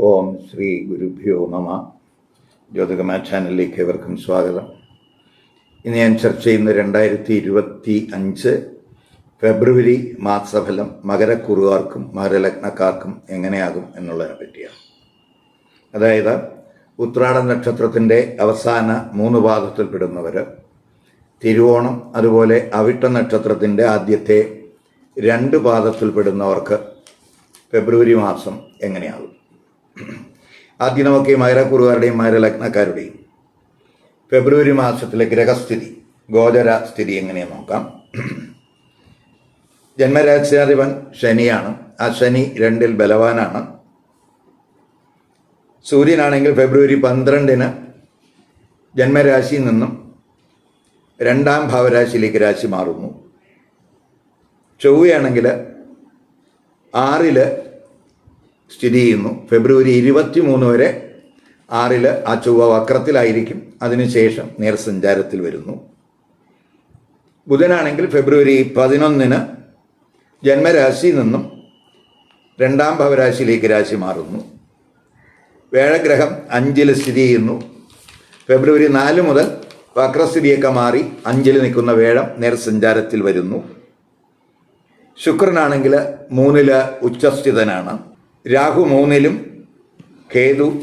ഓം ശ്രീ ഗുരുഭ്യോ നമ. ജ്യോതികമാ ചാനലിലേക്ക് ഏവർക്കും സ്വാഗതം. ഇന്ന് ഞാൻ ചർച്ച ചെയ്യുന്ന രണ്ടായിരത്തി ഇരുപത്തി അഞ്ച് ഫെബ്രുവരി മാസഫലം മകരക്കുറുകാർക്കും മകരലഗ്നക്കാർക്കും എങ്ങനെയാകും എന്നുള്ളതിനെ പറ്റിയാണ്. അതായത് ഉത്രാട നക്ഷത്രത്തിന്റെ അവസാന മൂന്ന് പാദത്തിൽപ്പെടുന്നവർ തിരുവോണം അതുപോലെ അവിട്ട നക്ഷത്രത്തിന്റെ ആദ്യത്തെ രണ്ട് പാദത്തിൽപ്പെടുന്നവർക്ക് ഫെബ്രുവരി മാസം എങ്ങനെയാകും? ആദ്യം നമുക്ക് ഈ മകരക്കുറുകാരുടെയും മകരലഗ്നക്കാരുടെയും ഫെബ്രുവരി മാസത്തിലെ ഗ്രഹസ്ഥിതി ഗോചര സ്ഥിതി എങ്ങനെ നോക്കാം. ജന്മരാജ്യാധിപൻ ശനിയാണ്. ആ ശനി രണ്ടിൽ ബലവാനാണ്. സൂര്യനാണെങ്കിൽ ഫെബ്രുവരി പന്ത്രണ്ടിന് ജന്മരാശിയിൽ നിന്നും രണ്ടാം ഭാവരാശിയിലേക്ക് രാശി മാറുന്നു. ചൊവ്വയാണെങ്കിൽ ആറിൽ സ്ഥിതി ചെയ്യുന്നു ഫെബ്രുവരി ഇരുപത്തി മൂന്ന് വരെ ആറിൽ ആ ചൊവ്വ വക്രത്തിലായിരിക്കും. അതിനുശേഷം നേർസഞ്ചാരത്തിൽ വരുന്നു. ബുധനാണെങ്കിൽ ഫെബ്രുവരി പതിനൊന്നിന് ജന്മരാശിയിൽ നിന്നും രണ്ടാം ഭവരാശിയിലേക്ക് രാശി മാറുന്നു. വേഴഗ്രഹം അഞ്ചിൽ സ്ഥിതി ചെയ്യുന്നു. ഫെബ്രുവരി നാല് മുതൽ വക്രസ്ഥിതിയൊക്കെ മാറി അഞ്ചിൽ നിൽക്കുന്ന വേഴം നേർസഞ്ചാരത്തിൽ വരുന്നു. ശുക്രനാണെങ്കിൽ മൂന്നിൽ ഉച്ചസ്ഥിതനാണ്. രാഹു മൂന്നിലും കേതു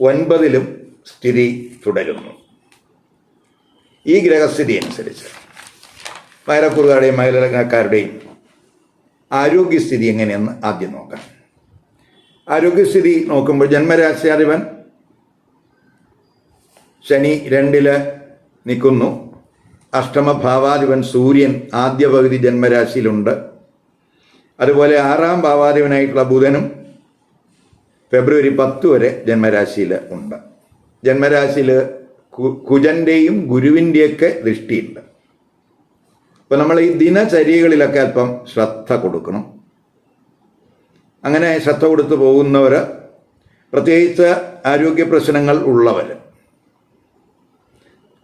ഒൻപതിലും സ്ഥിതി തുടരുന്നു. ഈ ഗ്രഹസ്ഥിതി അനുസരിച്ച് മൈലക്കുറുകാരുടെയും മൈലക്കാരുടെയും ആരോഗ്യസ്ഥിതി എങ്ങനെയെന്ന് ആദ്യം നോക്കാം. ആരോഗ്യസ്ഥിതി നോക്കുമ്പോൾ ജന്മരാശ്യാധിപൻ ശനി രണ്ടിൽ നിൽക്കുന്നു. അഷ്ടമഭാവാധിപൻ സൂര്യൻ ആദ്യ പകുതി ജന്മരാശിയിലുണ്ട്. അതുപോലെ ആറാം ഭാവാധിപനായിട്ടുള്ള ബുധനും ഫെബ്രുവരി പത്ത് വരെ ജന്മരാശിയിൽ ഉണ്ട്. ജന്മരാശിയിൽ കുജന്റെയും ഗുരുവിന്റെയൊക്കെ ദൃഷ്ടിയുണ്ട്. അപ്പോൾ നമ്മൾ ഈ ദിനചര്യകളിലൊക്കെ അല്പം ശ്രദ്ധ കൊടുക്കണം. അങ്ങനെ ശ്രദ്ധ കൊടുത്തു പോകുന്നവർ പ്രത്യേകിച്ച് ആരോഗ്യ പ്രശ്നങ്ങൾ ഉള്ളവർ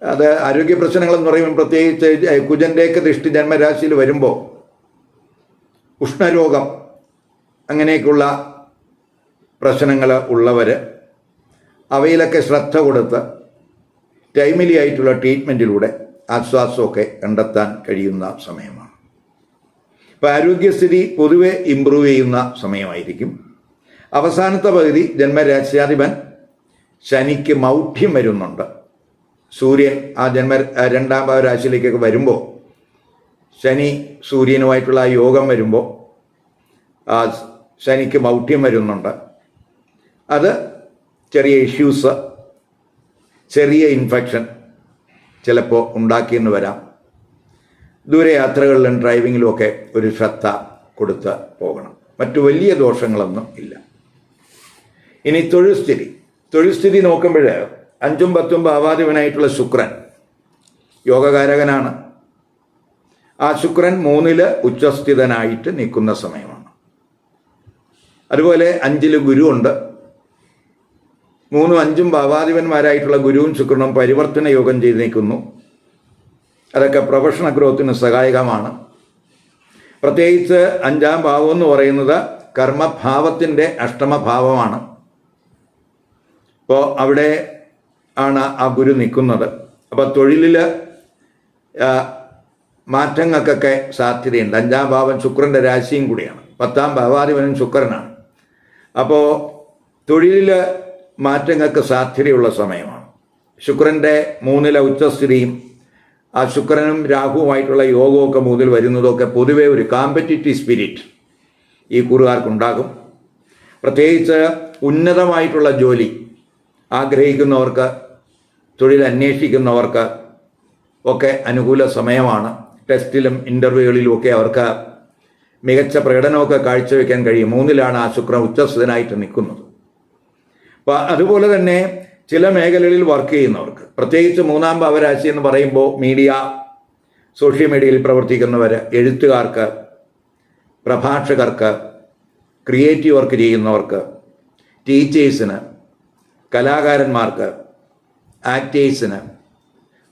അത് ആരോഗ്യ പ്രശ്നങ്ങൾ എന്ന് പറയുമ്പോൾ പ്രത്യേകിച്ച് കുജന്റെയൊക്കെ ദൃഷ്ടി ജന്മരാശിയിൽ വരുമ്പോൾ ഉഷ്ണരോഗം അങ്ങനെയൊക്കെയുള്ള പ്രശ്നങ്ങൾ ഉള്ളവർ അവയിലൊക്കെ ശ്രദ്ധ കൊടുത്ത് ടൈമിലി ആയിട്ടുള്ള ട്രീറ്റ്മെന്റിലൂടെ ആശ്വാസമൊക്കെ കണ്ടെത്താൻ കഴിയുന്ന സമയമാണ്. ഇപ്പോൾ ആരോഗ്യസ്ഥിതി പൊതുവെ ഇമ്പ്രൂവ് ചെയ്യുന്ന സമയമായിരിക്കും. അവസാനത്തെ പകുതി ജന്മരാശ്യാധിപൻ ശനിക്ക് മൗഢ്യം വരുന്നുണ്ട്. സൂര്യൻ ആ ജന്മ രണ്ടാം ഭാവരാശിയിലേക്കൊക്കെ വരുമ്പോൾ ശനി സൂര്യനുമായിട്ടുള്ള ആ യോഗം വരുമ്പോൾ ശനിക്ക് മൗഢ്യം വരുന്നുണ്ട്. അത് ചെറിയ ഇഷ്യൂസ് ചെറിയ ഇൻഫെക്ഷൻ ചിലപ്പോൾ ഉണ്ടാക്കിയെന്ന് വരാം. ദൂരയാത്രകളിലും ഡ്രൈവിങ്ങിലും ഒക്കെ ഒരു ശ്രദ്ധ കൊടുത്ത് പോകണം. മറ്റു വലിയ ദോഷങ്ങളൊന്നും ഇല്ല. ഇനി തൊഴിൽ സ്ഥിതി തൊഴിൽ സ്ഥിതി നോക്കുമ്പോൾ അഞ്ചും പത്തും ഭാവാധിപനായിട്ടുള്ള ശുക്രൻ യോഗകാരകനാണ്. ആ ശുക്രൻ മൂന്നിൽ ഉച്ചസ്ഥിതനായിട്ട് നിൽക്കുന്ന സമയമാണ്. അതുപോലെ അഞ്ചിൽ ഉണ്ട് മൂന്നും അഞ്ചും ഭാവാധിപന്മാരായിട്ടുള്ള ഗുരുവും ശുക്രനും പരിവർത്തന യോഗം ചെയ്ത് നിൽക്കുന്നു. അതൊക്കെ പ്രൊഫഷണൽ ഗ്രോത്തിന് സഹായകമാണ്. പ്രത്യേകിച്ച് അഞ്ചാം ഭാവം എന്ന് പറയുന്നത് കർമ്മഭാവത്തിന്റെ അഷ്ടമഭാവമാണ്. അപ്പോൾ അവിടെ ആണ് ആ ഗുരു നിൽക്കുന്നത്. അപ്പോൾ തൊഴിലിൽ മാറ്റങ്ങൾക്കൊക്കെ സാധ്യതയുണ്ട്. അഞ്ചാം ഭാവൻ ശുക്രന്റെ രാശിയും കൂടിയാണ്. പത്താം ഭാവാധിപനും ശുക്രനാണ്. അപ്പോൾ തൊഴിലിൽ മാറ്റങ്ങൾക്ക് സാധ്യതയുള്ള സമയമാണ്. ശുക്രന്റെ മൂന്നിലെ ഉച്ചസ്ഥിതിയും ആ ശുക്രനും രാഹുവുമായിട്ടുള്ള യോഗമൊക്കെ മൂന്നിൽ വരുന്നതൊക്കെ പൊതുവേ ഒരു കോമ്പറ്റിറ്റീവ് സ്പിരിറ്റ് ഈ കുറുകാർക്കുണ്ടാകും. പ്രത്യേകിച്ച് ഉന്നതമായിട്ടുള്ള ജോലി ആഗ്രഹിക്കുന്നവർക്ക് തൊഴിൽ അന്വേഷിക്കുന്നവർക്ക് ഒക്കെ അനുകൂല സമയമാണ്. ടെസ്റ്റിലും ഇന്റർവ്യൂകളിലും ഒക്കെ അവർക്ക് മികച്ച പ്രകടനമൊക്കെ കാഴ്ചവെക്കാൻ കഴിയും. മൂന്നിലാണ് ആ ശുക്രൻ ഉച്ചസ്ഥനായിട്ട് നിൽക്കുന്നത്. അപ്പോൾ അതുപോലെ തന്നെ ചില മേഖലകളിൽ വർക്ക് ചെയ്യുന്നവർക്ക് പ്രത്യേകിച്ച് മൂന്നാം ഭാവരാശി എന്ന് പറയുമ്പോൾ മീഡിയ സോഷ്യൽ മീഡിയയിൽ പ്രവർത്തിക്കുന്നവർ എഴുത്തുകാർക്ക് പ്രഭാഷകർക്ക് ക്രിയേറ്റീവ് വർക്ക് ചെയ്യുന്നവർക്ക് ടീച്ചേഴ്സിന് കലാകാരന്മാർക്ക് ആക്ടേഴ്സിന്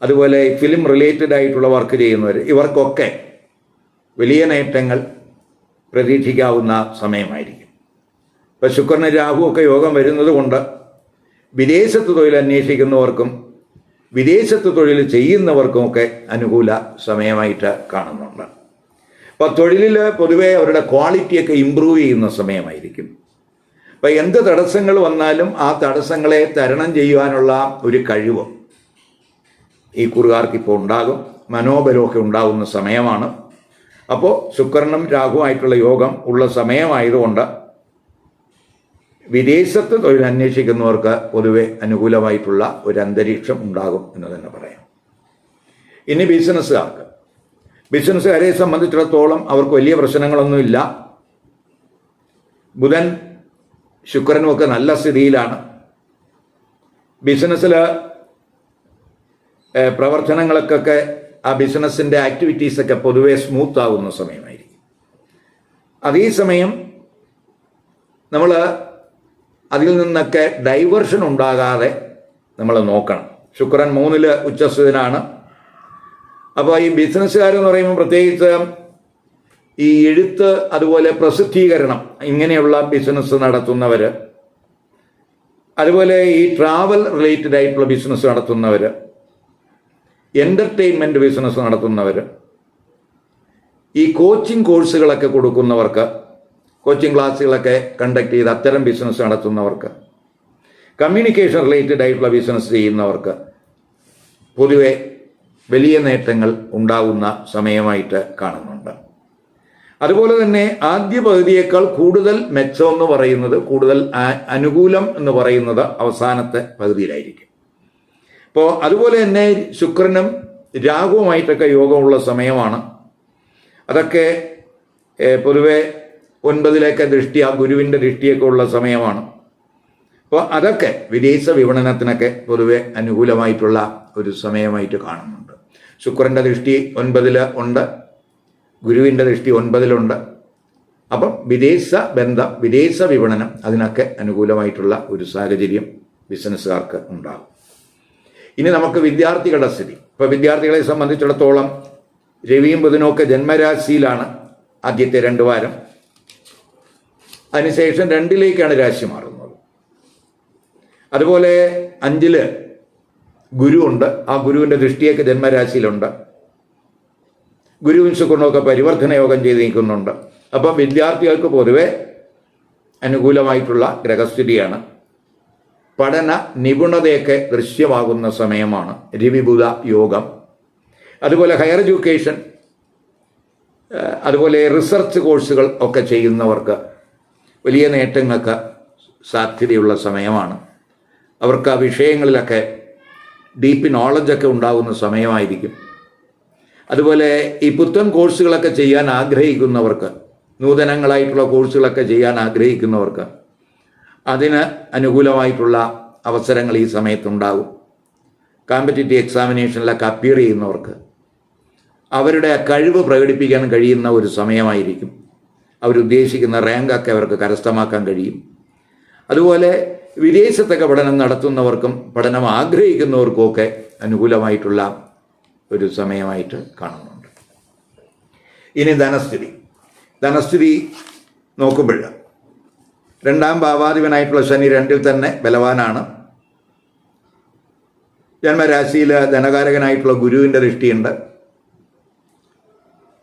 അതുപോലെ ഫിലിം റിലേറ്റഡ് ആയിട്ടുള്ള വർക്ക് ചെയ്യുന്നവർ ഇവർക്കൊക്കെ വലിയ നേട്ടങ്ങൾ പ്രതീക്ഷിക്കാവുന്ന സമയമായിരിക്കും. ഇപ്പം ശുക്രന് രാഹു ഒക്കെ യോഗം വരുന്നത് കൊണ്ട് വിദേശത്ത് തൊഴിൽ അന്വേഷിക്കുന്നവർക്കും വിദേശത്ത് തൊഴിൽ ചെയ്യുന്നവർക്കും ഒക്കെ അനുകൂല സമയമായിട്ട് കാണുന്നുണ്ട്. അപ്പോൾ തൊഴിലിൽ പൊതുവേ അവരുടെ ക്വാളിറ്റിയൊക്കെ ഇമ്പ്രൂവ് ചെയ്യുന്ന സമയമായിരിക്കും. അപ്പം എന്ത് തടസ്സങ്ങൾ വന്നാലും ആ തടസ്സങ്ങളെ തരണം ചെയ്യുവാനുള്ള ഒരു കഴിവ് ഈ കുറുകാർക്ക് ഇപ്പോൾ ഉണ്ടാകും. മനോബലമൊക്കെ ഉണ്ടാകുന്ന സമയമാണ്. അപ്പോൾ ശുക്രനും രാഹുവായിട്ടുള്ള യോഗം ഉള്ള സമയമായതുകൊണ്ട് വിദേശത്ത് തൊഴിൽ അന്വേഷിക്കുന്നവർക്ക് പൊതുവെ അനുകൂലമായിട്ടുള്ള ഒരു അന്തരീക്ഷം ഉണ്ടാകും എന്ന് തന്നെ പറയാം. ഇനി ബിസിനസ്സുകാർക്ക്. ബിസിനസ്സുകാരെ സംബന്ധിച്ചിടത്തോളം അവർക്ക് വലിയ പ്രശ്നങ്ങളൊന്നുമില്ല. ബുധൻ ശുക്രനുമൊക്കെ നല്ല സ്ഥിതിയിലാണ്. ബിസിനസ്സിൽ പ്രവർത്തനങ്ങൾക്കൊക്കെ ആ ബിസിനസ്സിന്റെ ആക്ടിവിറ്റീസൊക്കെ പൊതുവെ സ്മൂത്ത് ആകുന്ന സമയമായിരിക്കും. അതേ സമയം നമ്മൾ അതിൽ നിന്നൊക്കെ ഡൈവേർഷൻ ഉണ്ടാകാതെ നമ്മൾ നോക്കണം. ശുക്രൻ മൂന്നിൽ ഉച്ചസ്ഥിതനാണ്. അപ്പോൾ ഈ ബിസിനസ്സുകാരെന്ന് പറയുമ്പോൾ പ്രത്യേകിച്ച് ഈ എഴുത്ത് അതുപോലെ പ്രസിദ്ധീകരണം ഇങ്ങനെയുള്ള ബിസിനസ് നടത്തുന്നവർ അതുപോലെ ഈ ട്രാവൽ റിലേറ്റഡ് ആയിട്ടുള്ള ബിസിനസ് നടത്തുന്നവർ എന്റർടൈൻമെന്റ് ബിസിനസ് നടത്തുന്നവർ ഈ കോച്ചിങ് കോഴ്സുകളൊക്കെ കൊടുക്കുന്നവർക്ക് കോച്ചിങ് ക്ലാസ്സുകളൊക്കെ കണ്ടക്ട് ചെയ്ത് അത്തരം ബിസിനസ് നടത്തുന്നവർക്ക് കമ്മ്യൂണിക്കേഷൻ റിലേറ്റഡ് ആയിട്ടുള്ള ബിസിനസ് ചെയ്യുന്നവർക്ക് പൊതുവെ വലിയ നേട്ടങ്ങൾ ഉണ്ടാകുന്ന സമയമായിട്ട് കാണുന്നുണ്ട്. അതുപോലെ തന്നെ ആദ്യ പകുതിയേക്കാൾ കൂടുതൽ മെച്ചം എന്ന് പറയുന്നത് കൂടുതൽ അനുകൂലം എന്ന് പറയുന്നത് അവസാനത്തെ പകുതിയിലായിരിക്കും. അപ്പോൾ അതുപോലെ തന്നെ ശുക്രനും രാഹുവുമായിട്ടൊക്കെ യോഗമുള്ള സമയമാണ്. അതൊക്കെ പൊതുവെ ഒൻപതിലേക്ക് ദൃഷ്ടി ആ ഗുരുവിന്റെ ദൃഷ്ടിയൊക്കെ ഉള്ള സമയമാണ്. അപ്പോൾ അതൊക്കെ വിദേശ വിപണനത്തിനൊക്കെ പൊതുവെ അനുകൂലമായിട്ടുള്ള ഒരു സമയമായിട്ട് കാണുന്നുണ്ട്. ശുക്രന്റെ ദൃഷ്ടി ഒൻപതിൽ ഉണ്ട് ഗുരുവിന്റെ ദൃഷ്ടി ഒൻപതിലുണ്ട്. അപ്പം വിദേശ ബന്ധം വിദേശ വിപണനം അതിനൊക്കെ അനുകൂലമായിട്ടുള്ള ഒരു സാഹചര്യം ബിസിനസ്സുകാർക്ക് ഉണ്ടാകും. ഇനി നമുക്ക് വിദ്യാർത്ഥികളുടെ സ്ഥിതി. ഇപ്പോൾ വിദ്യാർത്ഥികളെ സംബന്ധിച്ചിടത്തോളം രവിയും ബുധനുമൊക്കെ ജന്മരാശിയിലാണ് ആദ്യത്തെ രണ്ട് വാരം. അതിനുശേഷം രണ്ടിലേക്കാണ് രാശി മാറുന്നത്. അതുപോലെ അഞ്ചിൽ ഗുരുവുണ്ട് ആ ഗുരുവിന്റെ ദൃഷ്ടിയൊക്കെ ജന്മരാശിയിലുണ്ട്. ഗുരുവും ശുക്രനൊക്കെ പരിവർത്തന യോഗം ചെയ്ത് നിൽക്കുന്നുണ്ട് അപ്പം വിദ്യാർത്ഥികൾക്ക് പൊതുവെ അനുകൂലമായിട്ടുള്ള ഗ്രഹസ്ഥിതിയാണ്. പഠന നിപുണതയൊക്കെ ദൃശ്യമാകുന്ന സമയമാണ് രവിബുധ യോഗം. അതുപോലെ ഹയർ എഡ്യൂക്കേഷൻ അതുപോലെ റിസർച്ച് കോഴ്സുകൾ ഒക്കെ ചെയ്യുന്നവർക്ക് വലിയ നേട്ടങ്ങൾക്ക് സാധ്യതയുള്ള സമയമാണ്. അവർക്ക് ആ വിഷയങ്ങളിലൊക്കെ ഡീപ്പ് നോളജൊക്കെ ഉണ്ടാകുന്ന സമയമായിരിക്കും. അതുപോലെ ഈ പുത്തൻ കോഴ്സുകളൊക്കെ ചെയ്യാൻ ആഗ്രഹിക്കുന്നവർക്ക് നൂതനങ്ങളായിട്ടുള്ള കോഴ്സുകളൊക്കെ ചെയ്യാൻ ആഗ്രഹിക്കുന്നവർക്ക് അതിന് അനുകൂലമായിട്ടുള്ള അവസരങ്ങൾ ഈ സമയത്തുണ്ടാകും കോമ്പറ്റേറ്റീവ് എക്സാമിനേഷനിലൊക്കെ അപ്പിയർ ചെയ്യുന്നവർക്ക് അവരുടെ കഴിവ് പ്രകടിപ്പിക്കാൻ കഴിയുന്ന ഒരു സമയമായിരിക്കും. അവരുദ്ദേശിക്കുന്ന റാങ്കൊക്കെ അവർക്ക് കരസ്ഥമാക്കാൻ കഴിയും. അതുപോലെ വിദേശത്തൊക്കെ പഠനം നടത്തുന്നവർക്കും പഠനം ആഗ്രഹിക്കുന്നവർക്കുമൊക്കെ അനുകൂലമായിട്ടുള്ള ഒരു സമയമായിട്ട് കാണുന്നുണ്ട്. ഇനി ധനസ്ഥിതി. ധനസ്ഥിതി നോക്കുമ്പോൾ രണ്ടാം ഭാവാധിപനായിട്ടുള്ള ശനി രണ്ടിൽ തന്നെ ബലവാനാണ്. ജന്മരാശിയിൽ ധനകാരകനായിട്ടുള്ള ഗുരുവിന്റെ ദൃഷ്ടിയുണ്ട്.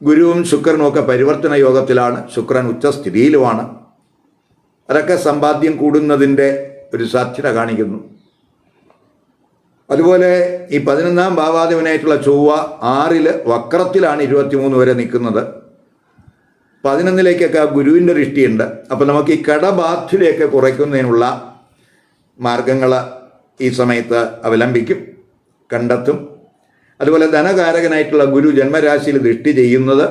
ഗുരുവും ശുക്രനും ഒക്കെ പരിവർത്തന യോഗത്തിലാണ്. ശുക്രൻ ഉച്ചസ്ഥിതിയിലുമാണ് അതൊക്കെ സമ്പാദ്യം കൂടുന്നതിന്റെ ഒരു സാധ്യത കാണിക്കുന്നു. അതുപോലെ ഈ പതിനൊന്നാം ഭാവാധിപനായിട്ടുള്ള ചൊവ്വ ആറിൽ വക്രത്തിലാണ് ഇരുപത്തിമൂന്ന് വരെ നിൽക്കുന്നത്. പതിനൊന്നിലേക്കൊക്കെ ആ ഗുരുവിന്റെ ദൃഷ്ടിയുണ്ട് അപ്പോൾ നമുക്ക് ഈ കടബാധ്യതയൊക്കെ കുറയ്ക്കുന്നതിനുള്ള മാർഗങ്ങൾ ഈ സമയത്ത് അവലംബിക്കും കണ്ടെത്തും. അതുപോലെ ധനകാരകനായിട്ടുള്ള ഗുരു ജന്മരാശിയിൽ ദൃഷ്ടി ചെയ്യുന്നത്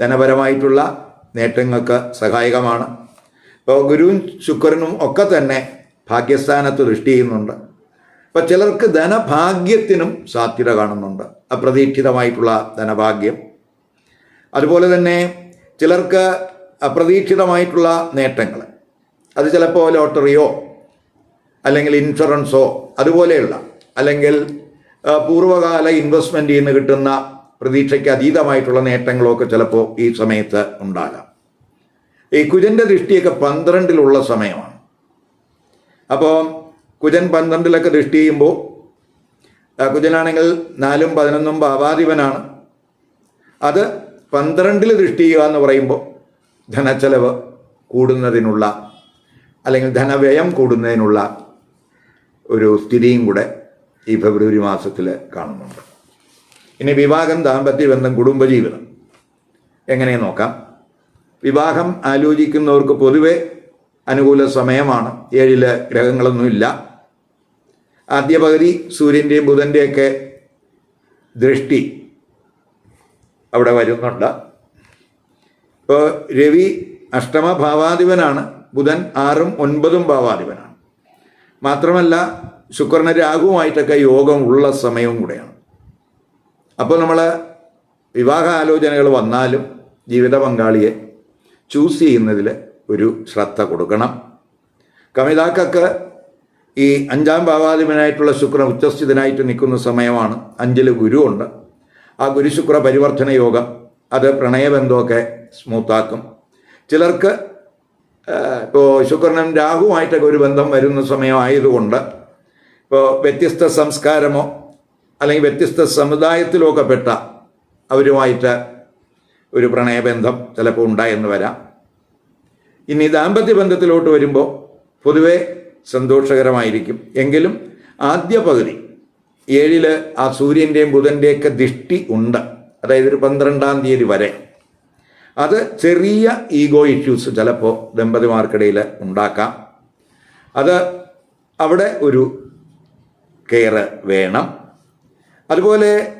ധനപരമായിട്ടുള്ള നേട്ടങ്ങൾക്ക് സഹായകമാണ്. അപ്പോൾ ഗുരുവും ശുക്രനും ഒക്കെ തന്നെ ഭാഗ്യസ്ഥാനത്ത് ദൃഷ്ടി ചെയ്യുന്നുണ്ട്. അപ്പോൾ ചിലർക്ക് ധനഭാഗ്യത്തിനും സാധ്യത കാണുന്നുണ്ട്. അപ്രതീക്ഷിതമായിട്ടുള്ള ധനഭാഗ്യം. അതുപോലെ തന്നെ ചിലർക്ക് അപ്രതീക്ഷിതമായിട്ടുള്ള നേട്ടങ്ങൾ. അത് ചിലപ്പോൾ ലോട്ടറിയോ അല്ലെങ്കിൽ ഇൻഷുറൻസോ അതുപോലെയുള്ള അല്ലെങ്കിൽ പൂർവകാല ഇൻവെസ്റ്റ്മെന്റിൽ നിന്ന് കിട്ടുന്ന പ്രതീക്ഷയ്ക്ക് അതീതമായിട്ടുള്ള നേട്ടങ്ങളൊക്കെ ചിലപ്പോൾ ഈ സമയത്ത് ഉണ്ടാകാം. ഈ കുജന്റെ ദൃഷ്ടിയൊക്കെ പന്ത്രണ്ടിലുള്ള സമയമാണ്. അപ്പോൾ കുജൻ പന്ത്രണ്ടിലൊക്കെ ദൃഷ്ടി ചെയ്യുമ്പോൾ കുജനാണെങ്കിൽ നാലും പതിനൊന്നും ഭാവാധിപനാണ് അത് പന്ത്രണ്ടിൽ ദൃഷ്ടി ചെയ്യുക എന്ന് പറയുമ്പോൾ ധനച്ചെലവ് കൂടുന്നതിനുള്ള അല്ലെങ്കിൽ ധനവ്യയം കൂടുന്നതിനുള്ള ഒരു സ്ഥിതിയും കൂടെ ഈ ഫെബ്രുവരി മാസത്തിൽ കാണുന്നുണ്ട്. ഇനി വിവാഹം ദാമ്പത്യ ബന്ധം കുടുംബജീവിതം എങ്ങനെ നോക്കാം? വിവാഹം ആലോചിക്കുന്നവർക്ക് പൊതുവെ അനുകൂല സമയമാണ്. ഏഴിൽ ഗ്രഹങ്ങളൊന്നുമില്ല ആദ്യ പകുതി സൂര്യന്റെയും ബുധന്റെയൊക്കെ ദൃഷ്ടി അവിടെ വരുന്നുണ്ട്. ഇപ്പോൾ രവി അഷ്ടമ ഭാവാധിപനാണ് ബുധൻ ആറും ഒൻപതും ഭാവാധിപനാണ്. മാത്രമല്ല ശുക്രന് രാഹുവുമായിട്ടൊക്കെ യോഗം ഉള്ള സമയവും കൂടെയാണ്. അപ്പോൾ നമ്മൾ വിവാഹ ആലോചനകൾ വന്നാലും ജീവിത പങ്കാളിയെ ചൂസ് ചെയ്യുന്നതിൽ ഒരു ശ്രദ്ധ കൊടുക്കണം. കമിതാക്കൾക്ക് ഈ അഞ്ചാം ഭാവാധിപനായിട്ടുള്ള ശുക്രൻ ഉച്ചസ്ഥിതനായിട്ട് നിൽക്കുന്ന സമയമാണ്. അഞ്ചിൽ ഗുരുവുണ്ട് ആ ഗുരുശുക്ര പരിവർത്തന യോഗം അത് പ്രണയബന്ധമൊക്കെ സ്മൂത്താക്കും. ചിലർക്ക് ഇപ്പോൾ ശുക്രനും രാഹുവായിട്ടൊക്കെ ഒരു ബന്ധം വരുന്ന സമയമായതുകൊണ്ട് ഇപ്പോൾ വ്യത്യസ്ത സംസ്കാരമോ അല്ലെങ്കിൽ വ്യത്യസ്ത സമുദായത്തിലോ ഒക്കെ പെട്ട അവരുമായിട്ട് ഒരു പ്രണയബന്ധം ചിലപ്പോൾ ഉണ്ടായെന്ന് വരാം. ഇനി ദാമ്പത്യ ബന്ധത്തിലോട്ട് വരുമ്പോൾ പൊതുവെ സന്തോഷകരമായിരിക്കും. എങ്കിലും ആദ്യ പകുതി ഏഴിൽ ആ സൂര്യന്റെയും ബുധന്റെയൊക്കെ ദൃഷ്ടി ഉണ്ട്. അതായത് ഒരു പന്ത്രണ്ടാം തീയതി വരെ. അത് ചെറിയ ഈഗോ ഇഷ്യൂസ് ചിലപ്പോൾ ദമ്പതിമാർക്കിടയിൽ ഉണ്ടാക്കാം. അത് അവിടെ ഒരു കെയർ വേണം. അതുപോലെ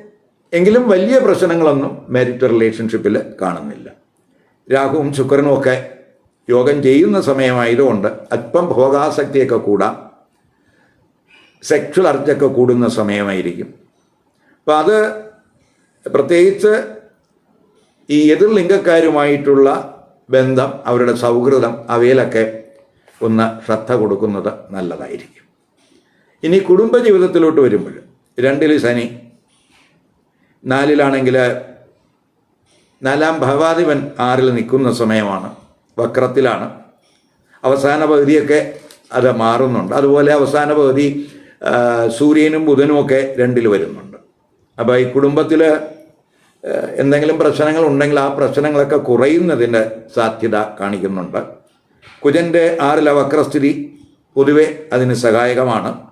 എങ്കിലും വലിയ പ്രശ്നങ്ങളൊന്നും മാരിറ്റ് റിലേഷൻഷിപ്പിൽ കാണുന്നില്ല. രാഹുവും ശുക്രനും ഒക്കെ യോഗം ചെയ്യുന്ന സമയമായതുകൊണ്ട് അല്പം ഭോഗാസക്തിയൊക്കെ കൂടാം. സെക്ഷൽ അർജൊക്കെ കൂടുന്ന സമയമായിരിക്കും. അപ്പം അത് പ്രത്യേകിച്ച് ഈ എതിർ ലിംഗക്കാരുമായിട്ടുള്ള ബന്ധം അവരുടെ സൗഹൃദം അവയിലൊക്കെ ഒന്ന് ശ്രദ്ധ കൊടുക്കുന്നത് നല്ലതായിരിക്കും. ഇനി കുടുംബജീവിതത്തിലോട്ട് വരുമ്പോൾ രണ്ടിൽ ശനി നാലിലാണെങ്കിൽ നാലാം ഭഗവാധിപൻ ആറിൽ നിൽക്കുന്ന സമയമാണ് വക്രത്തിലാണ്. അവസാന പകുതിയൊക്കെ അത് മാറുന്നുണ്ട്. അതുപോലെ അവസാന പകുതി സൂര്യനും ബുധനും ഒക്കെ രണ്ടിൽ വരുന്നുണ്ട്. അപ്പോൾ ഈ കുടുംബത്തിൽ എന്തെങ്കിലും പ്രശ്നങ്ങൾ ഉണ്ടെങ്കിൽ ആ പ്രശ്നങ്ങളൊക്കെ കുറയുന്നതിന്റെ സാധ്യത കാണിക്കുന്നുണ്ട്. കുജന്റെ ആറിലെ വക്രസ്ഥിതി പൊതുവെ അതിന് സഹായകമാണ്.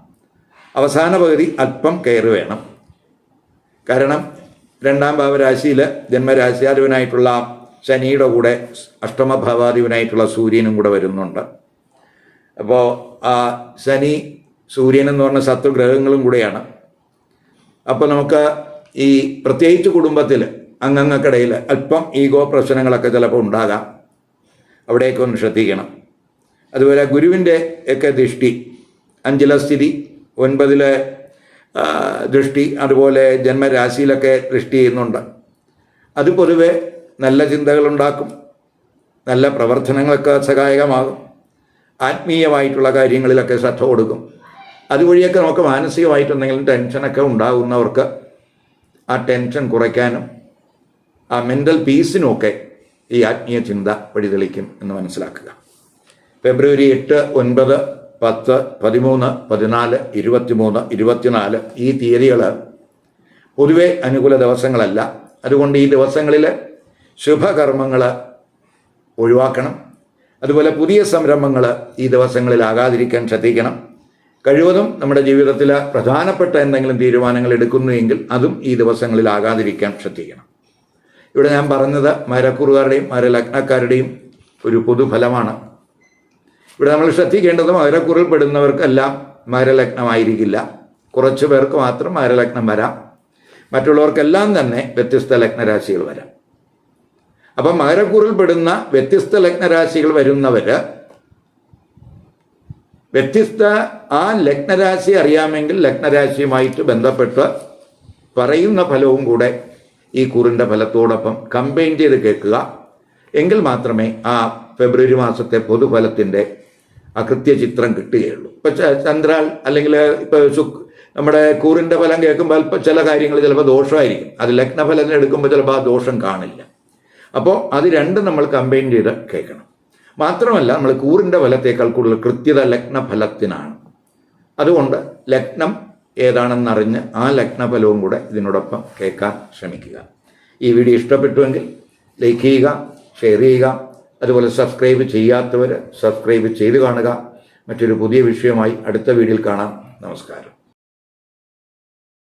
അവസാന പകുതി അല്പം കയറി വേണം. കാരണം രണ്ടാം ഭാവരാശിയിൽ ജന്മരാശിയാധിപനായിട്ടുള്ള ശനിയുടെ കൂടെ അഷ്ടമഭാവാധിപനായിട്ടുള്ള സൂര്യനും കൂടെ വരുന്നുണ്ട്. അപ്പോൾ ആ ശനി സൂര്യൻ എന്ന് പറഞ്ഞ ശത്രുഗ്രഹങ്ങളും കൂടെയാണ്. അപ്പോൾ നമുക്ക് ഈ പ്രത്യേകിച്ച് കുടുംബത്തിൽ അംഗങ്ങൾക്കിടയിൽ അല്പം ഈഗോ പ്രശ്നങ്ങളൊക്കെ ചിലപ്പോൾ ഉണ്ടാകാം. അവിടെയൊക്കെ ഒന്ന് ശ്രദ്ധിക്കണം. അതുപോലെ ഗുരുവിന്റെ ഒക്കെ ദൃഷ്ടി അഞ്ചിലെ സ്ഥിതി ഒൻപതിലെ ദൃഷ്ടി അതുപോലെ ജന്മരാശിയിലൊക്കെ ദൃഷ്ടി ചെയ്യുന്നുണ്ട്. അത് പൊതുവെ നല്ല ചിന്തകളുണ്ടാക്കും നല്ല പ്രവർത്തനങ്ങളൊക്കെ സഹായകമാകും ആത്മീയമായിട്ടുള്ള കാര്യങ്ങളിലൊക്കെ ശ്രദ്ധ കൊടുക്കും. അതുവഴിയൊക്കെ നമുക്ക് മാനസികമായിട്ട് എന്തെങ്കിലും ടെൻഷനൊക്കെ ഉണ്ടാകുന്നവർക്ക് ആ ടെൻഷൻ കുറയ്ക്കാനും ആ മെന്റൽ പീസിനുമൊക്കെ ഈ ആത്മീയ ചിന്ത വഴിതെളിക്കും എന്ന് മനസ്സിലാക്കുക. ഫെബ്രുവരി എട്ട് ഒൻപത് പത്ത് പതിമൂന്ന് പതിനാല് ഇരുപത്തിമൂന്ന് ഇരുപത്തിനാല് ഈ തീയതികൾ പൊതുവെ അനുകൂല ദിവസങ്ങളല്ല. അതുകൊണ്ട് ഈ ദിവസങ്ങളിൽ ശുഭകർമ്മങ്ങൾ ഒഴിവാക്കണം. അതുപോലെ പുതിയ സംരംഭങ്ങൾ ഈ ദിവസങ്ങളിൽ ആകാതിരിക്കാൻ ശ്രദ്ധിക്കണം. കഴിവതും നമ്മുടെ ജീവിതത്തിൽ പ്രധാനപ്പെട്ട എന്തെങ്കിലും തീരുമാനങ്ങൾ എടുക്കുന്നുവെങ്കിൽ അതും ഈ ദിവസങ്ങളിൽ ആകാതിരിക്കാൻ ശ്രദ്ധിക്കണം. ഇവിടെ ഞാൻ പറഞ്ഞത് മരക്കുറുകാരുടെയും മരലഗ്നക്കാരുടെയും ഒരു പൊതുഫലമാണ്. ഇവിടെ നമ്മൾ ശ്രദ്ധിക്കേണ്ടത് മകരക്കുറിൽ പെടുന്നവർക്കെല്ലാം മകരലഗ്നമായിരിക്കില്ല കുറച്ച് പേർക്ക് മാത്രം മകരലഗ്നം വരാം. മറ്റുള്ളവർക്കെല്ലാം തന്നെ വ്യത്യസ്ത ലഗ്നരാശികൾ വരാം. അപ്പം മകരക്കുറിൽ പെടുന്ന വ്യത്യസ്ത ലഗ്നരാശികൾ വരുന്നവര് വ്യത്യസ്ത ആ ലഗ്നരാശി അറിയാമെങ്കിൽ ലഗ്നരാശിയുമായിട്ട് ബന്ധപ്പെട്ട് പറയുന്ന ഫലവും കൂടെ ഈ കുറിന്റെ ഫലത്തോടൊപ്പം കമ്പൈൻ ചെയ്ത് കേൾക്കുക. എങ്കിൽ മാത്രമേ ആ ഫെബ്രുവരി മാസത്തെ പൊതുഫലത്തിന്റെ അകൃത്യ ചിത്രം കിട്ടുകയുള്ളൂ. ഇപ്പം ചന്ദ്രാൽ അല്ലെങ്കിൽ ഇപ്പോൾ ശുക് നമ്മുടെ കൂറിന്റെ ഫലം കേൾക്കുമ്പോൾ അല്പം ചില കാര്യങ്ങൾ ചിലപ്പോൾ ദോഷമായിരിക്കും. അത് ലഗ്നഫലം എടുക്കുമ്പോൾ ചിലപ്പോൾ ആ ദോഷം കാണില്ല. അപ്പോൾ അത് രണ്ടും നമ്മൾ കമ്പൈൻ ചെയ്ത് കേൾക്കണം. മാത്രമല്ല നമ്മൾ കൂറിന്റെ ഫലത്തേക്കാൾ കൂടുതൽ കൃത്യത ലഗ്നഫലത്തിനാണ്. അതുകൊണ്ട് ലഗ്നം ഏതാണെന്നറിഞ്ഞ് ആ ലഗ്നഫലവും കൂടെ ഇതിനോടൊപ്പം കേൾക്കാൻ ശ്രമിക്കുക. ഈ വീഡിയോ ഇഷ്ടപ്പെട്ടുവെങ്കിൽ ലൈക്ക് ചെയ്യുക ഷെയർ ചെയ്യുക അതുപോലെ സബ്സ്ക്രൈബ് ചെയ്യാത്തവർ സബ്സ്ക്രൈബ് ചെയ്ത് കാണുക. മറ്റൊരു പുതിയ വിഷയമായി അടുത്ത വീഡിയോയിൽ കാണാം. നമസ്കാരം.